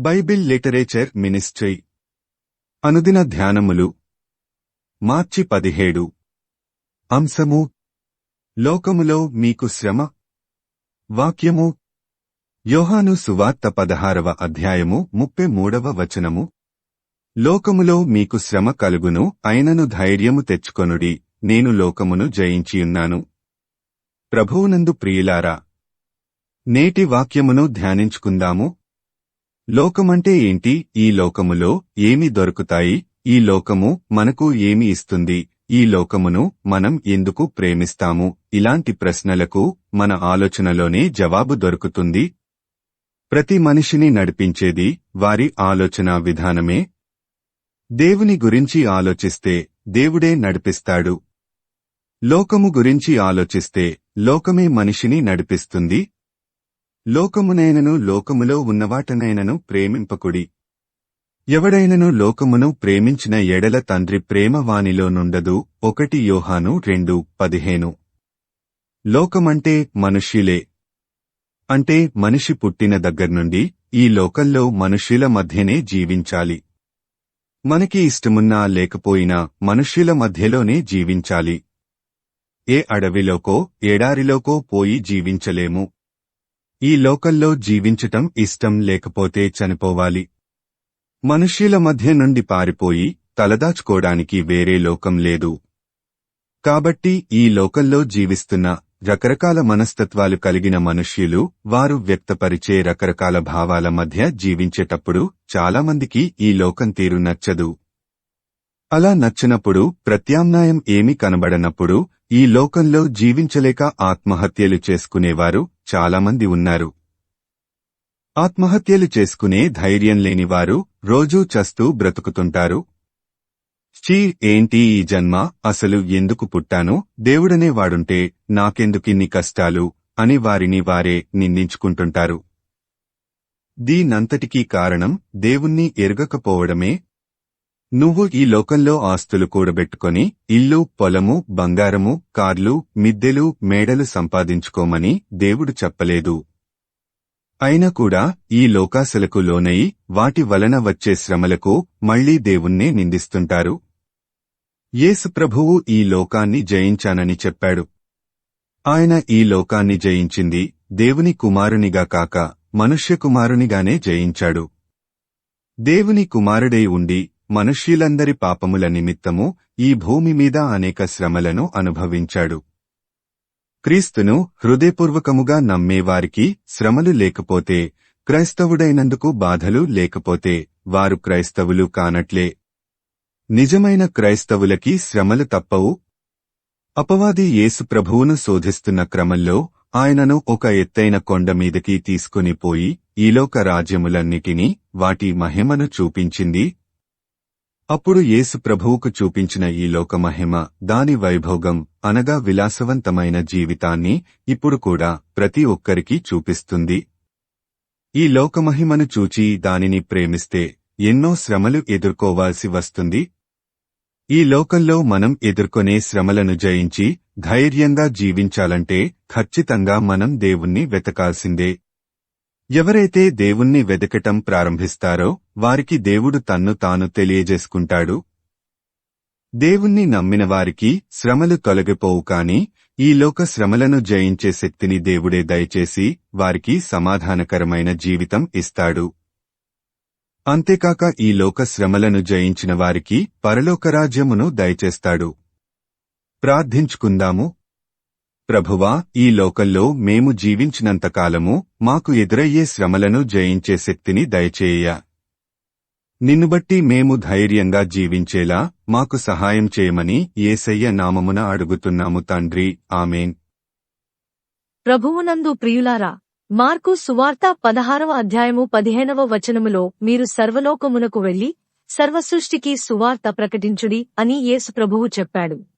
Bible literature ministry. అనుదిన ధ్యానములు. మార్చి పదిహేడు. అంశము. లోకములో మీకు శ్రమ. వాక్యము. యోహాను సువార్త పదహారవ అధ్యాయము ముప్పై మూడవ వచనము. లోకములో మీకు శ్రమ కలుగును అయినను ధైర్యము తెచ్చుకొనుడి నేను లోకమును జయించియున్నాను. ప్రభువునందు ప్రియులారా నేటి వాక్యమును ధ్యానించుకుందాము లోకమంటే ఏంటి? ఈ లోకములో ఏమి దొరుకుతాయి? ఈ లోకము మనకు ఏమి ఇస్తుంది? ఈ లోకమును మనం ఎందుకు ప్రేమిస్తాము? ఇలాంటి ప్రశ్నలకు మన ఆలోచనలోనే జవాబు దొరుకుతుంది. ప్రతి మనిషిని నడిపించేది వారి ఆలోచన విధానమే. దేవుని గురించి ఆలోచిస్తే దేవుడే నడిపిస్తాడు. లోకము గురించి ఆలోచిస్తే లోకమే మనిషిని నడిపిస్తుంది. లోకమునైనను లోకములో ఉన్నవాటనైనను ప్రేమింపకుడి. ఎవడైనను లోకమును ప్రేమించిన ఎడల తండ్రి ప్రేమ వానిలో నుండదు. ఒకటి యోహాను రెండు పదిహేను. లోకమంటే మనుష్యులే అంటే మనిషి పుట్టిన దగ్గర్నుండి ఈ లోకంలో మనుష్యుల మధ్యనే జీవించాలి. మనకి ఇష్టమున్నా లేకపోయినా మనుష్యుల మధ్యలోనే జీవించాలి. ఏ అడవిలోకో ఎడారిలోకో పోయి జీవించలేము. ఈ లోకల్లో జీవించటం ఇష్టం లేకపోతే చనిపోవాలి. మనుష్యుల మధ్య నుండి పారిపోయి తలదాచుకోవడానికి వేరే లోకం లేదు. కాబట్టి ఈ లోకంలో జీవిస్తున్న రకరకాల మనస్తత్వాలు కలిగిన మనుష్యులు వారు వ్యక్తపరిచే రకరకాల భావాల మధ్య జీవించేటప్పుడు చాలామందికి ఈ లోకం తీరు నచ్చదు. అలా నచ్చినప్పుడు ప్రత్యామ్నాయం ఏమీ కనబడనప్పుడు ఈ లోకంలో జీవించలేక ఆత్మహత్యలు చేసుకునేవారు చాలామంది ఉన్నారు. ఆత్మహత్యలు చేసుకునే ధైర్యం లేనివారు రోజూ చస్తూ బ్రతుకుతుంటారు. చీ ఏంటి ఈ జన్మ? అసలు ఎందుకు పుట్టాను? దేవుడనే వాడుంటే నాకెందుకిన్ని కష్టాలు? అని వారిని వారే నిందించుకుంటుంటారు. దీనంతటికీ కారణం దేవుణ్ణి ఎరగకపోవడమే నువ్వు ఈ లోకంలో ఆస్తులు కూడబెట్టుకొని ఇల్లు పొలము బంగారము కార్లు మిద్దెలు మేడలు సంపాదించుకోమని దేవుడు చెప్పలేదు. అయినా కూడా ఈ లోకాశలకు లోనయి వాటి వలన వచ్చే శ్రమలకు మళ్ళీ దేవుణ్ణే నిందిస్తుంటారు. యేసు ప్రభువు ఈ లోకాన్ని జయించానని చెప్పాడు. ఆయన ఈ లోకాన్ని జయించింది దేవుని కుమారునిగా కాక మనుష్య కుమారునిగానే జయించాడు. దేవుని కుమారుడై ఉండి మనుష్యులందరి పాపముల నిమిత్తము ఈ భూమి మీద అనేక శ్రమలను అనుభవించాడు. క్రీస్తును హృదయపూర్వకముగా నమ్మేవారికి శ్రమలు లేకపోతే క్రైస్తవుడైనందుకు బాధలు లేకపోతే వారు క్రైస్తవులు కానట్లే. నిజమైన క్రైస్తవులకి శ్రమలు తప్పవు. అపవాది యేసు ప్రభువును శోధిస్తున్న క్రమంలో ఆయనను ఒక ఎత్తైన కొండ మీదకి తీసుకుని పోయి ఈలోక రాజ్యములన్నిటినీ వాటి మహిమను చూపించింది అప్పుడు యేసు ప్రభువుకు చూపించిన ఈ లోకమహిమ దాని వైభోగం అనగా విలాసవంతమైన జీవితాన్ని ఇప్పుడు కూడా ప్రతి ఒక్కరికీ చూపిస్తుంది. ఈ లోకమహిమను చూచి దానిని ప్రేమిస్తే ఎన్నో శ్రమలు ఎదుర్కోవాల్సి వస్తుంది. ఈ లోకంలో మనం ఎదుర్కొనే శ్రమలను జయించి ధైర్యంగా జీవించాలంటే ఖచ్చితంగా మనం దేవుణ్ణి వెతకాల్సిందే. ఎవరైతే దేవుణ్ణి వెదకటం ప్రారంభిస్తారో వారికి దేవుడు తన్ను తాను తెలియజేసుకుంటాడు. దేవుణ్ణి నమ్మిన వారికి శ్రమలు తొలగిపోవు కాని ఈ లోక శ్రమలను జయించే శక్తిని దేవుడే దయచేసి వారికి సమాధానకరమైన జీవితం ఇస్తాడు. అంతేకాక ఈ లోక శ్రమలను జయించిన వారికి పరలోకరాజ్యమును దయచేస్తాడు. ప్రార్థించుకుందాము. ప్రభువా ఈ లోకంలో మేము జీవించినంతకాలము మాకు ఎదురయ్యే శ్రమలను జయించే శక్తిని దయచేయ. నిన్ను బట్టి మేము ధైర్యంగా జీవించేలా మాకు సహాయం చేయమని ఏసయ్య నామమున అడుగుతున్నాము తండ్రి. ఆమెన్. ప్రభువునందు ప్రియులారా మార్కు సువార్త పదహారవ అధ్యాయము పదిహేనవ వచనములో మీరు సర్వలోకమునకు వెళ్ళి సర్వసృష్టికి సువార్త ప్రకటించుడి అని యేసు ప్రభువు చెప్పాడు.